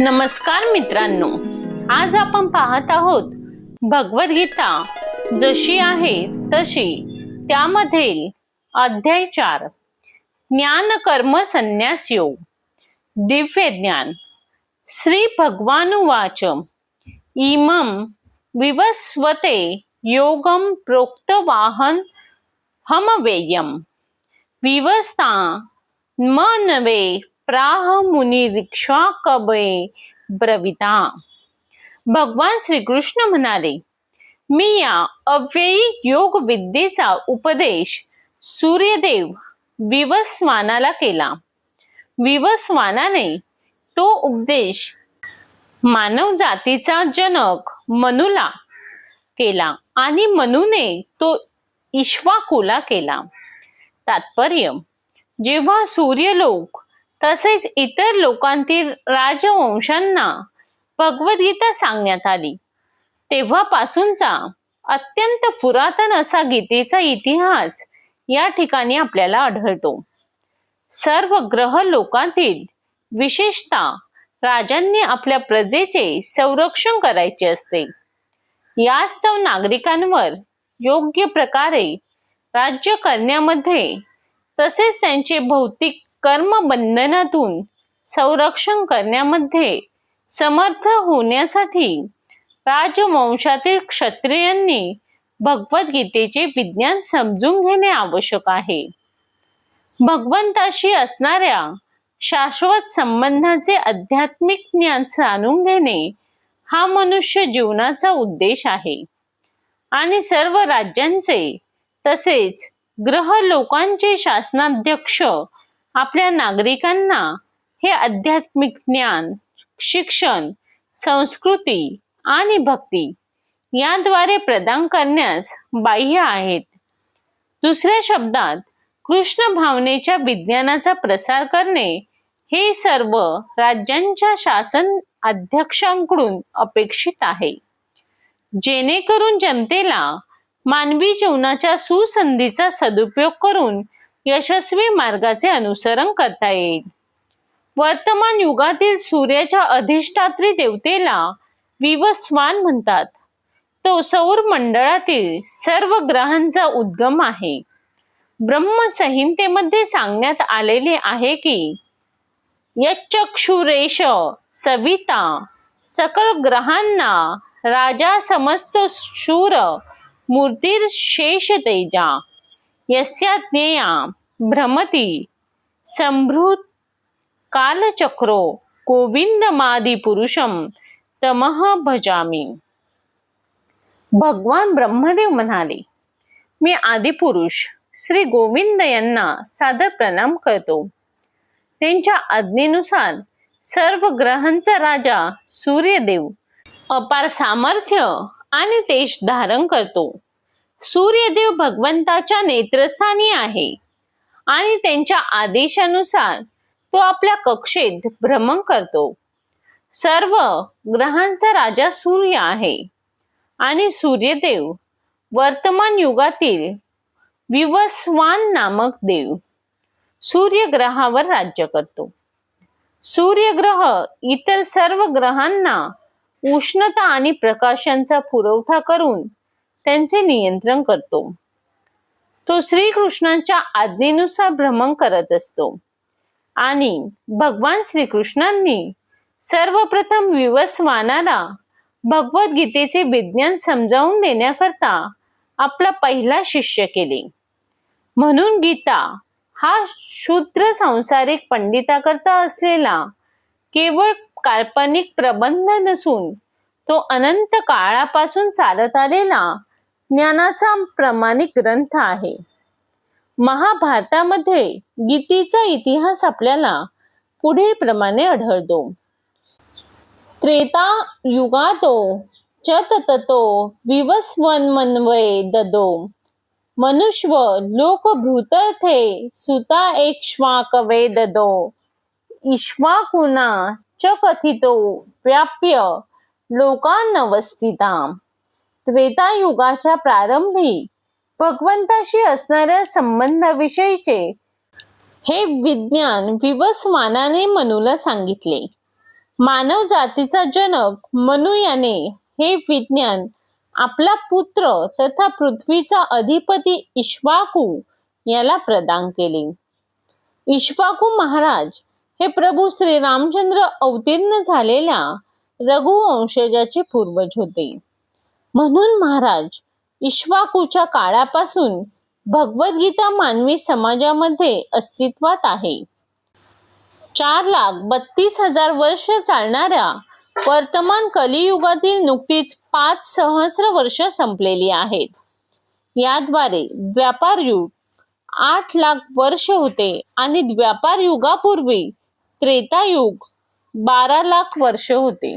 नमस्कार मित्रांनो. आज आपण पाहत आहोत भगवद्गीता जशी आहे तशी. त्यामधील अध्याय चार. ज्ञान कर्म संन्यास योग. दिव्य ज्ञान. श्री भगवानुवाच इमं विवस्वते योगम प्रोक्तवाहन हमवेयम. विवस्ता मनवे प्राह मुनिरिक्षा कबे ब्रविता। भगवान श्रीकृष्ण म्हणाले मी या अव्ययी योग विद्येचा उपदेश सूर्यदेव विवस्वानाला केला. विवस्वानाने तो उपदेश मानव जातीचा जनक मनुला केला आणि मनुने तो इश्वाकुला केला. तात्पर्य जेव्हा सूर्यलोक तसेच इतर लोकांतील राजवंशांना भगवद्गीता सांगण्यात आली. तेव्हापासूनचा अत्यंत पुरातन असा गीतेचा इतिहास या ठिकाणी आपल्याला आढळतो. सर्व ग्रह लोकांतील विशेषतः राजांनी आपल्या प्रजेचे संरक्षण करायचे असते. यास्तव नागरिकांवर योग्य प्रकारे राज्य करण्यामध्ये तसेच त्यांचे भौतिक कर्मबंधनातून संरक्षण करण्यामध्ये समर्थ होण्यासाठी राजवंशातील क्षत्रियांनी भगवद्गीतेचे विज्ञान समजून घेणे आवश्यक आहे. भगवंताशी असणाऱ्या शाश्वत संबंधाचे आध्यात्मिक ज्ञान जाणून घेणे हा मनुष्य जीवनाचा उद्देश आहे. आणि सर्व राज्यांचे तसेच ग्रह लोकांचे शासनाध्यक्ष आपल्या नागरिकांना हे आध्यात्मिक ज्ञान शिक्षण संस्कृती आणि भक्ती याद्वारे प्रदान करण्यास बाह्य आहेत. दुसऱ्या शब्दात कृष्ण भावनेच्या विज्ञानाचा प्रसार करणे हे सर्व राज्यांच्या शासन अध्यक्षांकडून अपेक्षित आहे. जेणेकरून जनतेला मानवी जीवनाच्या सुसंधीचा सदुपयोग करून यशस्वी मार्गाचे अनुसरण करता येईल. वर्तमान युगातील सूर्याच्या अधिष्ठात्री देवतेला विवस्वान म्हणतात. तो सौर मंडळातील सर्व ग्रहांचा उद्गम आहे. ब्रह्मसंहितेमध्ये सांगण्यात आलेले आहे की यक्षुरेश सविता सकल ग्रहांना राजा समस्त शूर मूर्तीर शेष तेजा यस्या ज्ञेया भ्रमती। संभृत कालचक्रो गोविंदमादी पुरुषम तमह भजामी। भगवान ब्रह्मदेव म्हणाले मी आदिपुरुष श्री गोविंद यांना सादर प्रणाम करतो. त्यांच्या आज्ञेनुसार सर्व ग्रहांचा राजा सूर्यदेव अपार सामर्थ्य आणि तेज धारण करतो. सूर्यदेव भगवंताच्या नेत्रस्थानी आहे. आणि त्यांच्या आदेशानुसार तो आपल्या कक्षेत भ्रमण करतो. सर्व ग्रहांचा राजा सूर्य आहे. आणि सूर्यदेव वर्तमान युगातील विवस्वान नामक देव सूर्यग्रहावर राज्य करतो. सूर्यग्रह इतर सर्व ग्रहांना उष्णता आणि प्रकाशांचा पुरवठा करून त्यांचे नियंत्रण करतो. तो श्रीकृष्णांच्या आज्ञेनुसार भ्रमण करत असतो. आणि भगवान श्रीकृष्णांनी सर्वप्रथम विवस्वानाला भगवद्गीतेचे विज्ञान समजावून देण्याकरता आपला पहिला शिष्य केले. म्हणून गीता हा शूद्र सांसारिक पंडिताकरता असलेला केवळ काल्पनिक प्रबंध नसून तो अनंत काळापासून चालत आलेला ज्ञानाचा प्रमाणिक ग्रंथ आहे. महाभारतामध्ये गीतेचा इतिहास आपल्याला पुढील प्रमाणे आढळतो. त्रेता युगातो च ततो विवस्वन्मन्वये ददो. मनुष्व लोकभृतर्थे सुता एक्ष्वाकवे ददो. इश्वाकुना च कथितो व्याप्य लोकांनवस्थिता त्रेतायुगाच्या प्रारंभी भगवंताशी असणाऱ्या संबंधाविषयीचे हे विज्ञान विवस्मानाने मनूला सांगितले. मानव जातीचा जनक मनु याने हे विज्ञान आपला पुत्र तथा पृथ्वीचा अधिपती इश्वाकू याला प्रदान केले. इश्वाकू महाराज हे प्रभू श्री रामचंद्र अवतीर्ण झालेल्या रघुवंशजाचे पूर्वज होते. म्हणून महाराज इश्वाकूच्या काळापासून भगवद्गीता मानवी समाजामध्ये अस्तित्वात आहे. चार लाख बत्तीस हजार वर्ष चालणाऱ्या वर्तमान कलियुगातील नुकतीच पाच सहस्र वर्ष संपलेली आहेत. याद्वारे व्यापार युग आठ लाख वर्ष होते आणि व्यापार युगापूर्वी त्रेतायुग बारा लाख वर्ष होते.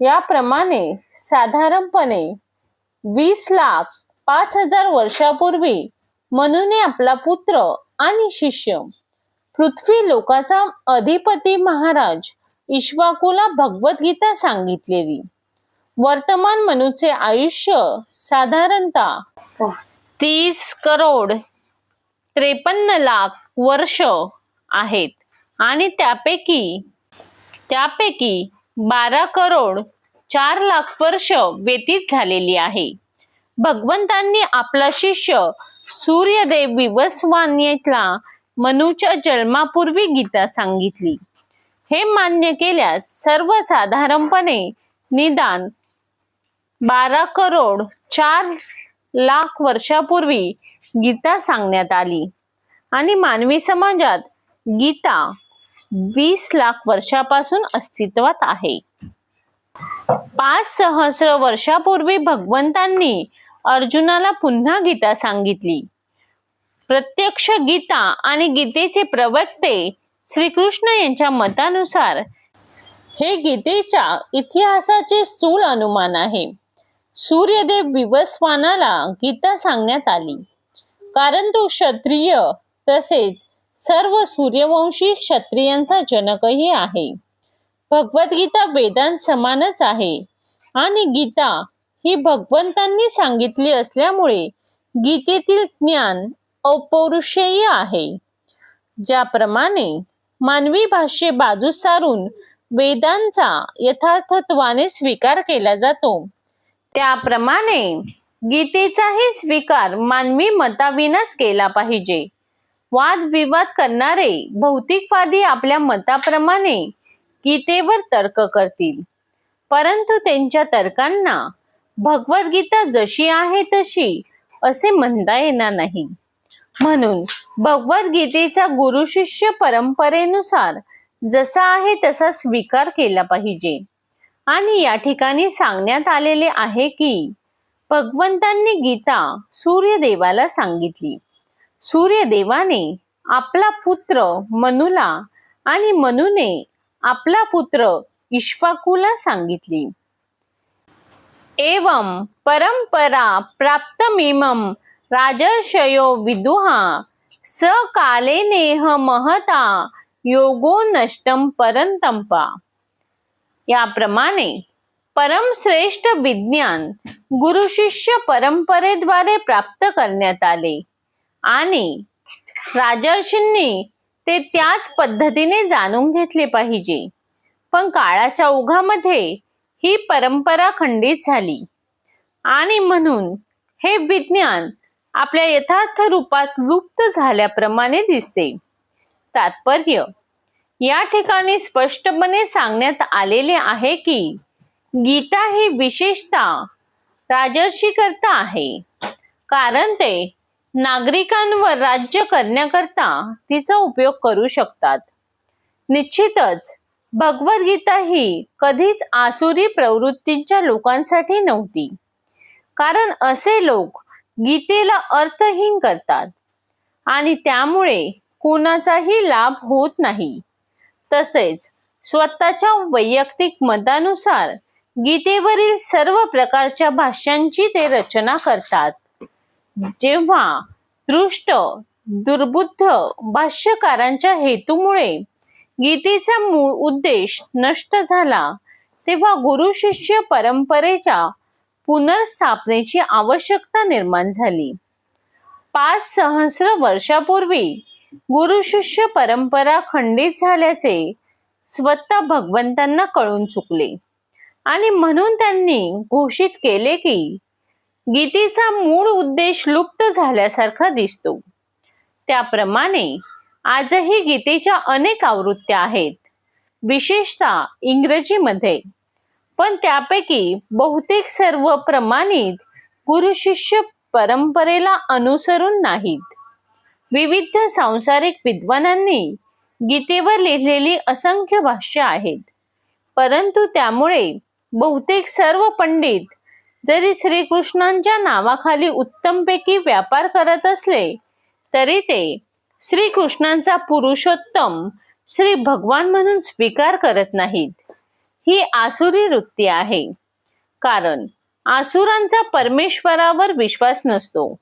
याप्रमाणे साधारणपणे वीस लाख पाच हजार वर्षापूर्वी मनुने आपला पुत्र आणि शिष्य पृथ्वी लोकाचा अधिपती महाराज इश्वाकूला भगवद्गीता सांगितलेली. वर्तमान मनुचे आयुष्य साधारणतः तीस करोड त्रेपन्न लाख वर्ष आहेत आणि त्यापैकी त्यापैकी बारा करोड चार लाख वर्ष व्यतीत झालेली आहे. भगवंतांनी आपला शिष्य सूर्यदेव विवस्वान्यतला मनूच्या जन्मापूर्वी गीता सांगितली. हे मान्य केल्यास सर्वसाधारणपणे निदान बारा करोड चार लाख वर्षापूर्वी गीता सांगण्यात आली. आणि मानवी समाजात गीता वीस लाख वर्षापासून अस्तित्वात आहे. पाच सहस्र वर्षापूर्वी भगवंतांनी अर्जुनाला पुन्हा गीता सांगितली. प्रत्यक्ष गीता आणि गीतेचे प्रवक्ते श्रीकृष्ण यांच्या मतानुसार हे गीतेच्या इतिहासाचे स्थूल अनुमान आहे. सूर्यदेव विवस्वानाला गीता सांगण्यात आली. कारण तो क्षत्रिय तसेच सर्व सूर्यवंशी क्षत्रियांचा जनकही आहे. भगवद्गीता वेदांत समानच आहे. आणि गीता ही भगवंतांनी सांगितली असल्यामुळे गीतेतील ज्ञान अपौरुषेय आहे. ज्याप्रमाणे मानवी भाषे बाजूस सारून वेदांचा यथार्थत्वाने स्वीकार केला जातो त्याप्रमाणे गीतेचाही स्वीकार मानवी मताविनाच केला पाहिजे. वादविवाद करणारे भौतिकवादी आपल्या मताप्रमाणे गीतेवर तर्क करतील. परंतु त्यांच्या तर्कांना भगवद्गीता जशी आहे तशी असे म्हणता येणार नाही. म्हणून भगवद्गीतेचा गुरु शिष्य परंपरेनुसार जसा आहे तसा स्वीकार केला पाहिजे. आणि या ठिकाणी सांगण्यात आलेले आहे की भगवंतांनी गीता सूर्यदेवाला सांगितली. सूर्यदेवाने आपला पुत्र मनुला आणि मनुने आपला पुत्र इश्वाकूला सांगितली. एवं परंपरा प्राप्तमिमं राजर्षयो विदुहा स कालेनेह महता योगो नष्टम परंतंपा याप्रमाणे परमश्रेष्ठ विज्ञान गुरु शिष्य परंपरेद्वारे प्राप्त करण्यात आले आणि राजर्षींनी ते त्याच पद्धतीने जाणून घेतले पाहिजे. पण काळाच्या ओघामध्ये ही परंपरा खंडित झाली. आणि म्हणून हे विज्ञान आपल्या यथार्थ रूपात लुप्त झाल्याप्रमाणे दिसते. तात्पर्य या ठिकाणी स्पष्टपणे सांगण्यात आलेले आहे की गीता ही विशेषतः राजर्षी करता आहे. कारण ते नागरिकांवर राज्य करण्याकरता तिचा उपयोग करू शकतात. निश्चितच भगवद्गीता ही कधीच आसुरी प्रवृत्तींच्या लोकांसाठी नव्हती. कारण असे लोक गीतेला अर्थहीन करतात आणि त्यामुळे कोणाचाही लाभ होत नाही. तसेच स्वतःच्या वैयक्तिक मतानुसार गीतेवरील सर्व प्रकारच्या भाष्यांची ते रचना करतात. जेव्हा दृष्ट दुर्बुद्ध भाष्यकारांच्या हेतूमुळे गीतेचा मूळ उद्देश नष्ट झाला तेव्हा गुरु शिष्य परंपरेच्या पुनर्स्थापनेची आवश्यकता निर्माण झाली. पाच सहस्र वर्षापूर्वी गुरु शिष्य परंपरा खंडित झाल्याचे स्वतः भगवंतांना कळून चुकले आणि म्हणून त्यांनी घोषित केले की गीतेचा मूळ उद्देश लुप्त झाल्यासारखा दिसतो. त्याप्रमाणे आजही गीतेच्या अनेक आवृत्त्या आहेत. विशेषतः इंग्रजीमध्ये. पण त्यापैकी बहुतेक सर्व प्रमाणित गुरु शिष्य परंपरेला अनुसरून नाहीत. विविध सांसारिक विद्वानांनी गीतेवर लिहिलेली असंख्य भाष्य आहेत. परंतु त्यामुळे बहुतेक सर्व पंडित जरी श्रीकृष्णांच्या नावाखाली उत्तमपैकी व्यापार करत असले तरी ते श्रीकृष्णांचा पुरुषोत्तम श्री भगवान म्हणून स्वीकार करत नाहीत. ही आसुरी वृत्ती आहे. कारण आसुरांचा परमेश्वरावर विश्वास नसतो.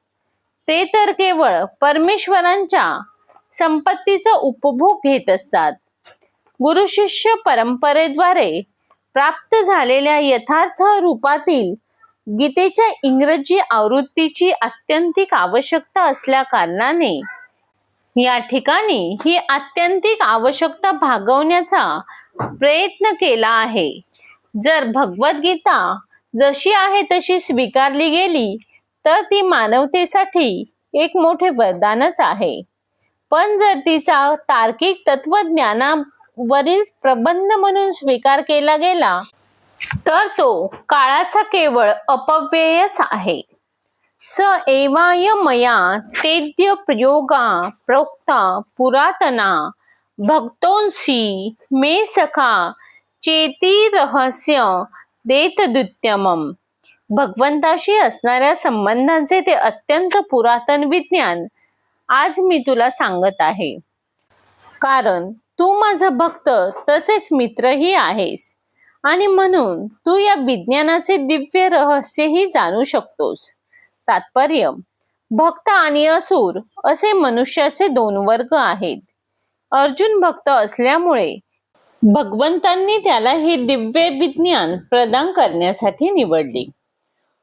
ते तर केवळ परमेश्वरांच्या संपत्तीचा उपभोग घेत असतात. गुरु शिष्य परंपरेद्वारे प्राप्त झालेल्या यथार्थ रूपातील गीतेच्या इंग्रजी आवृत्तीची आत्यंतिक आवश्यकता असल्या कारणाने या ठिकाणी ही आत्यंतिक आवश्यकता भागवण्याचा प्रयत्न केला आहे. जर भगवद्गीता जशी आहे तशी स्वीकारली गेली तर ती मानवतेसाठी एक मोठे वरदानच आहे. पण जर तिचा तार्किक तत्वज्ञानावरील प्रबंध म्हणून स्वीकार केला गेला तर तो काळाचा केवळ अपव्ययच आहे. स एवाय मया तेद्य प्रयोगा प्रोक्ता पुरातना भक्तोंसी मे सखा चेती रहस्य देतदुत्यमम. भगवंताशी असणाऱ्या संबंधांचे ते अत्यंत पुरातन विज्ञान आज मी तुला सांगत आहे. कारण तू माझा भक्त तसेच मित्रही आहेस. आणि म्हणून तू या विज्ञानाचे दिव्य रहस्यही जाणू शकतोस. तात्पर्य भक्त आणि असुर असे मनुष्याचे दोन वर्ग आहेत. अर्जुन भक्त असल्यामुळे भगवंतांनी त्याला हे दिव्य विज्ञान प्रदान करण्यासाठी निवडले.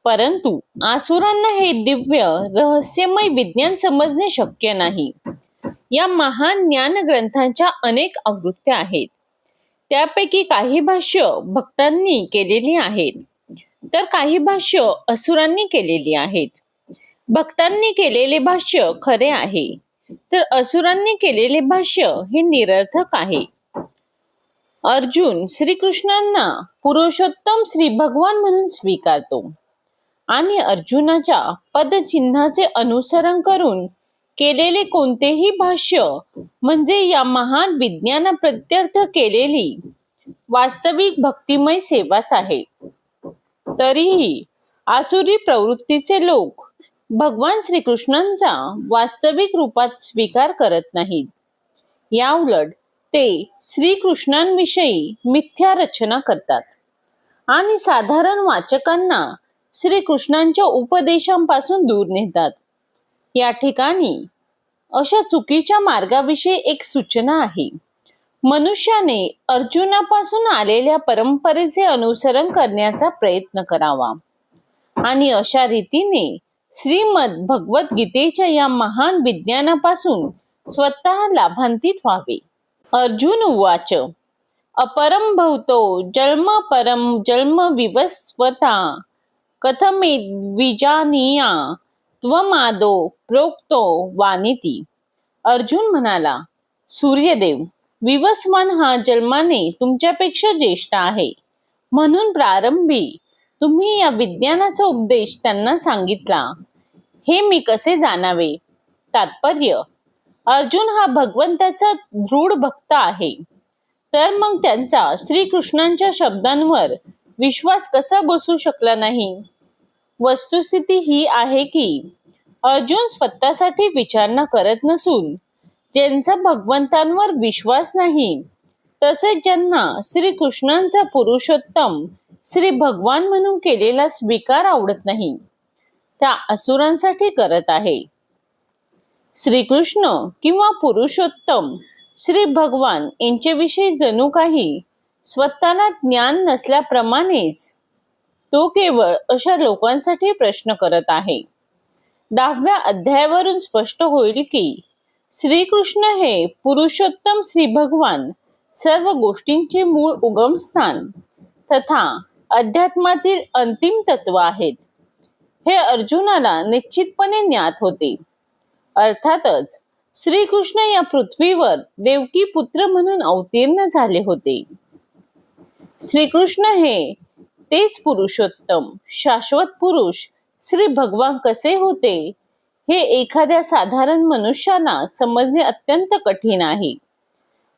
परंतु आसुरांना हे दिव्य रहस्यमय विज्ञान समजणे शक्य नाही. या महान ज्ञान ग्रंथांच्या अनेक आवृत्त्या आहेत. त्यापैकी काही भाष्य भक्तांनी केलेली आहेत. तर काही भाष्य असुरांनी केलेली आहेत. भक्तांनी केलेले भाष्य खरे आहे. तर असुरांनी केलेले भाष्य हे निरर्थक आहे. अर्जुन श्रीकृष्णांना पुरुषोत्तम श्री भगवान म्हणून स्वीकारतो. आणि अर्जुनाच्या पदचिन्हाचे अनुसरण करून केलेले कोणतेही भाष्य म्हणजे या महान विज्ञाना प्रत्यर्थ केलेली वास्तविक भक्तिमय सेवाच आहे. तरीही आसुरी प्रवृत्तीचे लोक भगवान श्रीकृष्णांचा वास्तविक रूपात स्वीकार करत नाहीत. या उलट ते श्रीकृष्णांविषयी मिथ्या रचना करतात आणि साधारण वाचकांना श्रीकृष्णांच्या उपदेशांपासून दूर नेतात. या ठिकाणी. अशा चुकीच्या मार्गाविषयी एक सूचना आहे. मनुष्याने अर्जुनापासून आलेल्या परंपरेचे अनुसरण करण्याचा प्रयत्न करावा. आणि अशा रीतीने श्रीमद भगवद्गीतेच्या या महान विज्ञानापासून स्वतः लाभांतित व्हावे. अर्जुन उवाच अपरम भवतो जन्म परम जन्म विवस्वता कथमे विजानिया त्वमादो प्रोक्तो वानिती. अर्जुन म्हणाला सूर्यदेव विवस्वान हा जन्माने तुमच्यापेक्षा ज्येष्ठ आहे. म्हणून प्रारंभी तुम्ही या विज्ञानाचा उपदेश त्यांना सांगितला. हे मी कसे जाणावे? तात्पर्य अर्जुन हा भगवंताचा दृढ भक्त आहे. तर मग त्यांचा श्रीकृष्णांच्या शब्दांवर विश्वास कसा बसू शकला नाही? वस्तुस्थिती ही आहे की अर्जुन स्वतःसाठी विचारणा करत नसून ज्यांचा भगवंतांवर विश्वास नाही तसेच ज्यांना श्रीकृष्णांचा पुरुषोत्तम श्री भगवान म्हणून केलेला स्वीकार आवडत नाही त्या असुरांसाठी करत आहे. श्रीकृष्ण किंवा पुरुषोत्तम श्री भगवान यांच्याविषयी जणू काही स्वतःला ज्ञान नसल्याप्रमाणेच तो केवळ अशा लोकांसाठी प्रश्न करत आहे. दहाव्या अध्यायावरून स्पष्ट होईल की श्रीकृष्ण हे पुरुषोत्तम श्री भगवान सर्व गोष्टींचे मूळ उगमस्थान तथा अध्यात्मातील अंतिम तत्व आहेत. हे अर्जुनाला निश्चितपणे ज्ञात होते. अर्थातच श्रीकृष्ण या पृथ्वीवर देवकी पुत्र म्हणून अवतीर्ण झाले होते. श्रीकृष्ण हे तेच पुरुषोत्तम. शाश्वत पुरुष श्री भगवान कसे होते? हे एखाद्या साधारण मनुष्याला समजणे अत्यंत कठीण आहे.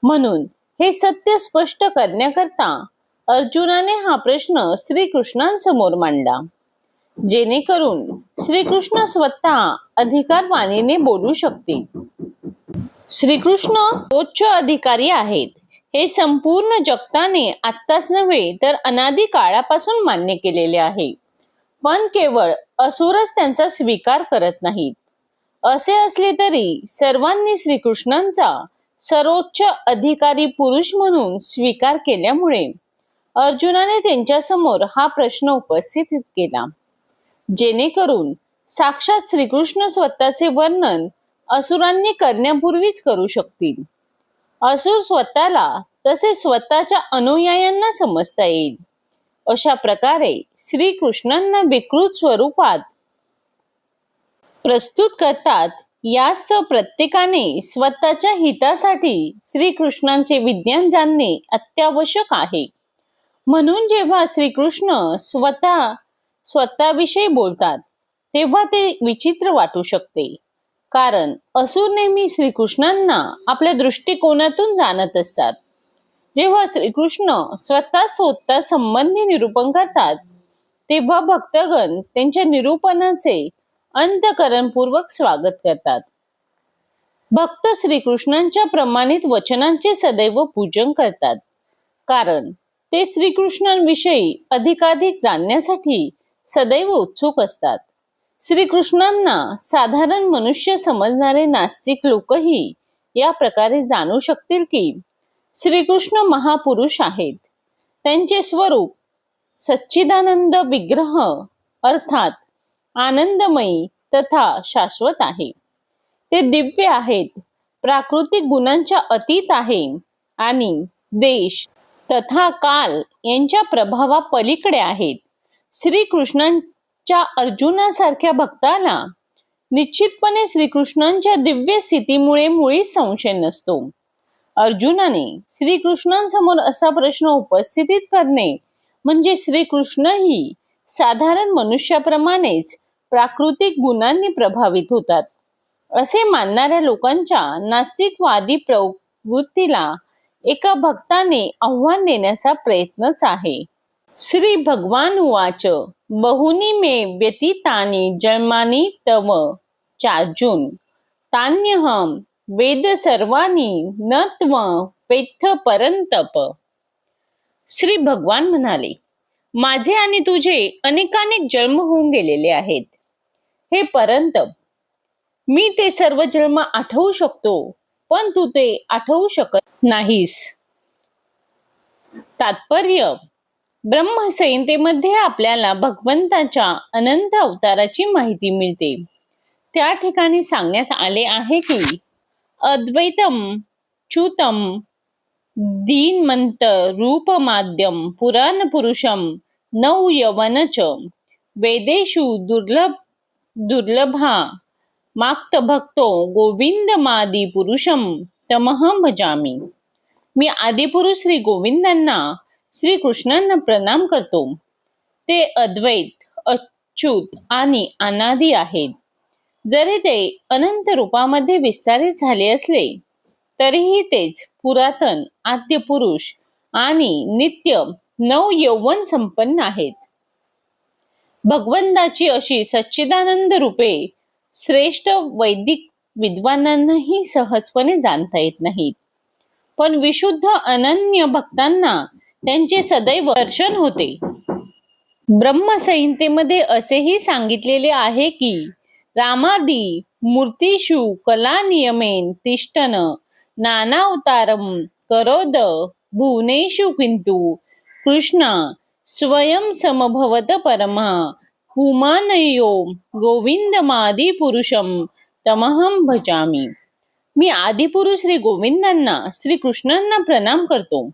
म्हणून हे सत्य स्पष्ट करण्याकरता अर्जुनाने हा प्रश्न श्रीकृष्णांसमोर मांडला. जेणेकरून श्रीकृष्ण स्वतः अधिकारवाणीने बोलू शकतील. श्रीकृष्ण उच्च अधिकारी आहेत. हे संपूर्ण जगताने आत्ताच नव्हे तर अनादी काळापासून मान्य केलेले आहे. पण केवळ असुरच त्यांचा स्वीकार करत नाहीत. असे असले तरी सर्वांनी श्रीकृष्णांचा सर्वोच्च अधिकारी पुरुष म्हणून स्वीकार केल्यामुळे अर्जुनाने त्यांच्यासमोर हा प्रश्न उपस्थित केला. जेणेकरून साक्षात श्रीकृष्ण स्वतःचे वर्णन असुरांनी करण्यापूर्वीच करू शकतील. असुर स्वतःला तसे स्वतःच्या अनुयायांना समजता येईल. अशा प्रकारे श्रीकृष्णांना विकृत स्वरूपात प्रस्तुत करतात. यास प्रत्येकाने स्वतःच्या हितासाठी श्रीकृष्णांचे विज्ञान जाणणे अत्यावश्यक आहे. म्हणून जेव्हा श्रीकृष्ण स्वतः स्वतःविषयी बोलतात तेव्हा ते विचित्र वाटू शकते. कारण असुर नेहमी श्रीकृष्णांना आपल्या दृष्टिकोनातून जाणत असतात. जेव्हा श्रीकृष्ण स्वतः स्वतः संबंधी निरूपण करतात तेव्हा भक्तगण त्यांच्या निरूपणाचे अंतकरणपूर्वक स्वागत करतात. भक्त श्रीकृष्णांच्या प्रमाणित वचनांचे सदैव पूजन करतात कारण ते श्रीकृष्णांविषयी अधिकाधिक जाणण्यासाठी सदैव उत्सुक असतात. श्रीकृष्णांना साधारण मनुष्य समजणारे नास्तिक लोकही या प्रकारे जाणू शकतील की श्रीकृष्ण महापुरुष आहेत. त्यांचे स्वरूप सच्चिदानंद विग्रह अर्थात आनंदमयी तथा शाश्वत आहे. ते दिव्य आहेत प्राकृतिक गुणांच्या अतीत आहे आणि देश तथा काल यांच्या प्रभावा पलीकडे आहेत च्या अर्जुनासारख्या भक्ताला निश्चितपणे श्रीकृष्णांच्या दिव्य स्थितीमुळे मुळीच संशय नसतो. अर्जुनाने श्रीकृष्णांसमोर असा प्रश्न उपस्थित करणे म्हणजे श्रीकृष्णही साधारण मनुष्याप्रमाणेच प्राकृतिक गुणांनी प्रभावित होतात. असे मानणाऱ्या लोकांच्या नास्तिकवादी प्रवृत्तीला एका भक्ताने आव्हान देण्याचा प्रयत्नच आहे. श्री भगवान उवाच. बहुनी मे व्यतीतानि जन्मानी तव चार्जुन तान्यहम वेद सर्वानी न त्व वेथ परंतप। श्री भगवान म्हणाले माझे आणि तुझे अनेकानेक जन्म होऊन गेलेले आहेत। हे परंतप मी ते सर्व जन्म आठवू शकतो पण तू ते आठवू शकत नाहीस। तात्पर्य ब्रह्मसंहितेमध्ये आपल्याला भगवंताच्या अनंत अवताराची माहिती मिळते. त्या ठिकाणी सांगण्यात आले आहे की अद्वैतम च्युतम दीनमंत रूपमाद्यम पुराण पुरुषम नौ यवनच वेदेषु दुर्लभ दुर्लभा माक्त भक्तो गोविंदमादी पुरुषम तमह भजामी. मी आदिपुरुष श्री गोविंदांना श्री कृष्णांना प्रणाम करतो. ते अद्वैत अच्युत आणि अनादी आहेत. जरी ते अनंत रूपामध्ये विस्तारित झाले असले तरीही तेच पुरातन आद्य पुरुष आणि नित्य नव यौवन संपन्न आहेत. भगवंताची अशी सच्चिदानंद रूपे श्रेष्ठ वैदिक विद्वानांनाही सहजपणे जाणता येत नाहीत. पण विशुद्ध अनन्य भक्तांना त्यांचे सदैव दर्शन होते. ब्रह्मसंहितेमध्ये असेही सांगितलेले आहे की रामादी मूर्तिषु कला नियमेन तिष्ठन नाना अवतारम करोद भुवनेषु किंतु कृष्णा स्वयं समभवत परमा पुमानयो गोविंदमादी पुरुषम तमहम भजामी. मी आदिपुरुष श्री गोविंदांना श्री कृष्णांना प्रणाम करतो.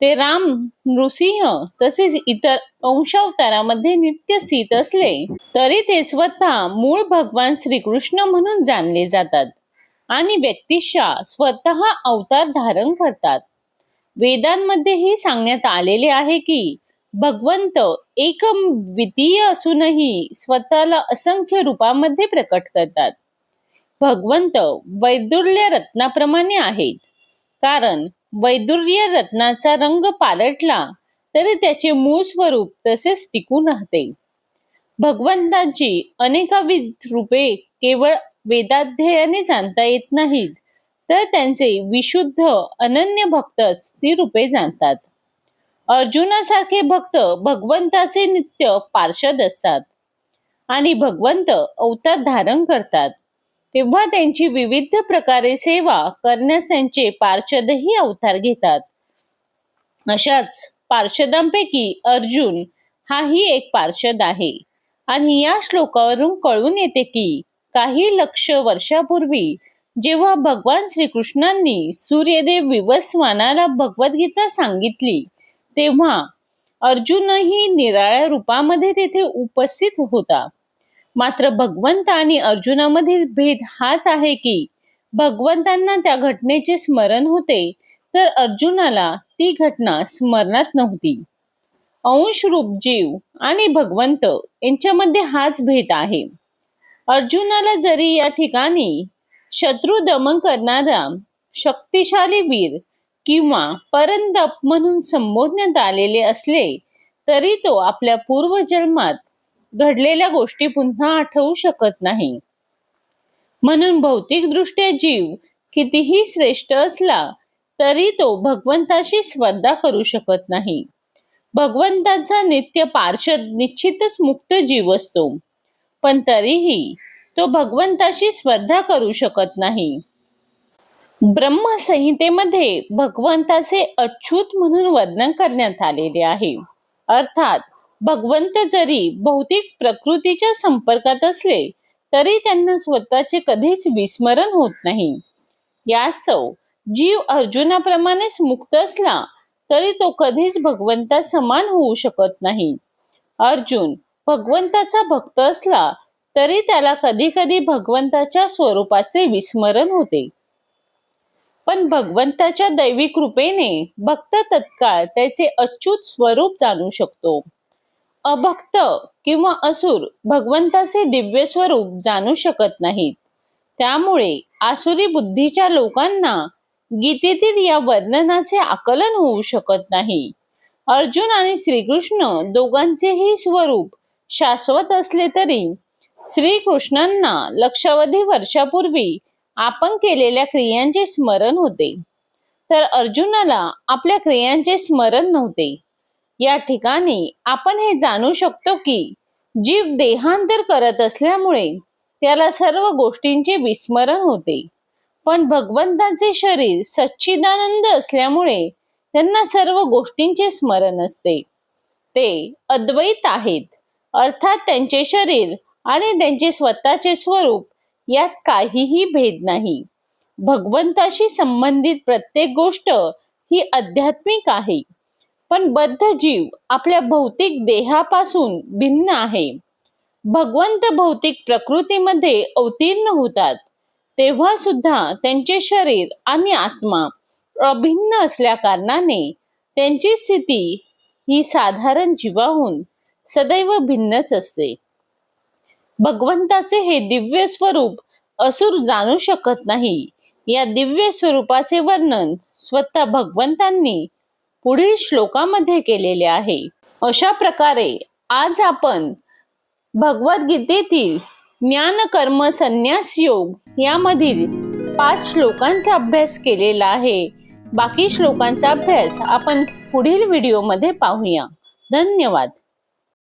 ते राम नृसिंह तसेच इतर अंशावतारामध्ये नित्य स्थित असले तरी ते स्वतः मूळ भगवान श्रीकृष्ण म्हणून जाणले जातात आणि व्यक्तिशा स्वतः अवतार धारण करतात. वेदांमध्येही सांगण्यात आलेले आहे की भगवंत एक द्वितीय असूनही स्वतःला असंख्य रूपामध्ये प्रकट करतात. भगवंत वैदुर्य रत्नाप्रमाणे आहेत कारण वैदुर्य रत्नाचा रंग पालटला तरी त्याचे मूळ स्वरूप तसेच टिकून राहते. भगवंतांची अनेकाविध रूपे केवळ वेदाध्ययाने जाणता येत नाहीत तर त्यांचे विशुद्ध अनन्य भक्तच ती रूपे जाणतात. अर्जुनासारखे भक्त भगवंताचे नित्य पार्षद असतात आणि भगवंत अवतार धारण करतात. तेव्हा त्यांची विविध प्रकारे सेवा करण्यास त्यांचे पार्षदही अवतार घेतात. अशाच पार्षदांपैकी अर्जुन हाही एक पार्षद आहे. आणि या श्लोकावरून कळून येते की काही लक्ष वर्षापूर्वी जेव्हा भगवान श्रीकृष्णांनी सूर्यदेव विवस्वानाला भगवद्गीता सांगितली तेव्हा अर्जुनही निराळ्या रूपामध्ये तेथे उपस्थित होता. मात्र भगवंत आणि अर्जुनामधील भेद हाच आहे की भगवंतांना त्या घटनेचे स्मरण होते तर अर्जुनाला ती घटना स्मरणात नव्हती. अंशरूप जीव आणि भगवंत यांच्यामध्ये हाच भेद आहे. अर्जुनाला जरी या ठिकाणी शत्रू दमन करणारा शक्तिशाली वीर किंवा परंदप म्हणून संबोधण्यात आलेले असले तरी तो आपल्या पूर्वजन्मात घडलेल्या गोष्टी पुन्हा आठवू शकत नाही. म्हणून भौतिकदृष्ट्या जीव कितीही श्रेष्ठ असला तरी तो भगवंताशी स्पर्धा करू शकत नाही. भगवंताचा नित्य पार्षद निश्चितच मुक्त जीव असतो. पण तरीही तो भगवंताशी स्पर्धा करू शकत नाही. ब्रह्मसंहितेमध्ये भगवंताचे अच्युत म्हणून वर्णन करण्यात आलेले आहे. अर्थात भगवंत जरी भौतिक प्रकृतीच्या संपर्कात असले तरी त्यांना स्वतःचे कधीच विस्मरण होत नाही. यास्तव जीव अर्जुनाप्रमाणेच मुक्त असला तरी तो कधीच भगवंता समान होऊ शकत नाही. अर्जुन भगवंताचा भक्त असला तरी त्याला कधी कधी भगवंताच्या स्वरूपाचे विस्मरण होते. पण भगवंताच्या दैवी कृपेने भक्त तत्काळ त्याचे अच्युत स्वरूप जाणू शकतो. अभक्त किंवा असुर भगवंताचे दिव्य स्वरूप जाणू शकत नाहीत. त्यामुळे आसुरी बुद्धीच्या लोकांना गीतेतील या वर्णनाचे आकलन होऊ शकत नाही. अर्जुन आणि श्रीकृष्ण दोघांचेही स्वरूप शाश्वत असले तरी श्रीकृष्णांना लक्षावधी वर्षापूर्वी आपण केलेल्या क्रियांचे स्मरण होते. तर अर्जुनाला आपल्या क्रियांचे स्मरण नव्हते. या ठिकाणी आपण हे जाणू शकतो की जीव देहांतर करत असल्यामुळे त्याला सर्व गोष्टींचे विस्मरण होते. पण भगवंतांचे शरीर सच्चिदानंद असल्यामुळे त्यांना सर्व गोष्टींचे स्मरण असते. ते अद्वैत आहेत. अर्थात त्यांचे शरीर आणि त्यांचे स्वतःचे स्वरूप यात काहीही भेद नाही. भगवंताशी संबंधित प्रत्येक गोष्ट ही आध्यात्मिक आहे. पण बद्ध जीव आपल्या भौतिक देहापासून भिन्न आहे. भगवंत भौतिक प्रकृतीमध्ये अवतीर्ण होतात. तेव्हा सुद्धा त्यांचे शरीर आणि आत्मा अभिन्न असल्या कारणाने त्यांची स्थिती ही साधारण जीवाहून सदैव भिन्नच असते. भगवंताचे हे दिव्य स्वरूप असुर जाणू शकत नाही. या दिव्य स्वरूपाचे वर्णन स्वतः भगवंतांनी पुढील श्लोकामध्ये केलेले आहे. अशा प्रकारे आज आपण भगवद्गीतेतील ज्ञान कर्म संन्यास योग यामधील पाच श्लोकांचा अभ्यास केलेला आहे. बाकी श्लोकांचा अभ्यास आपण पुढील व्हिडिओमध्ये पाहूया. धन्यवाद.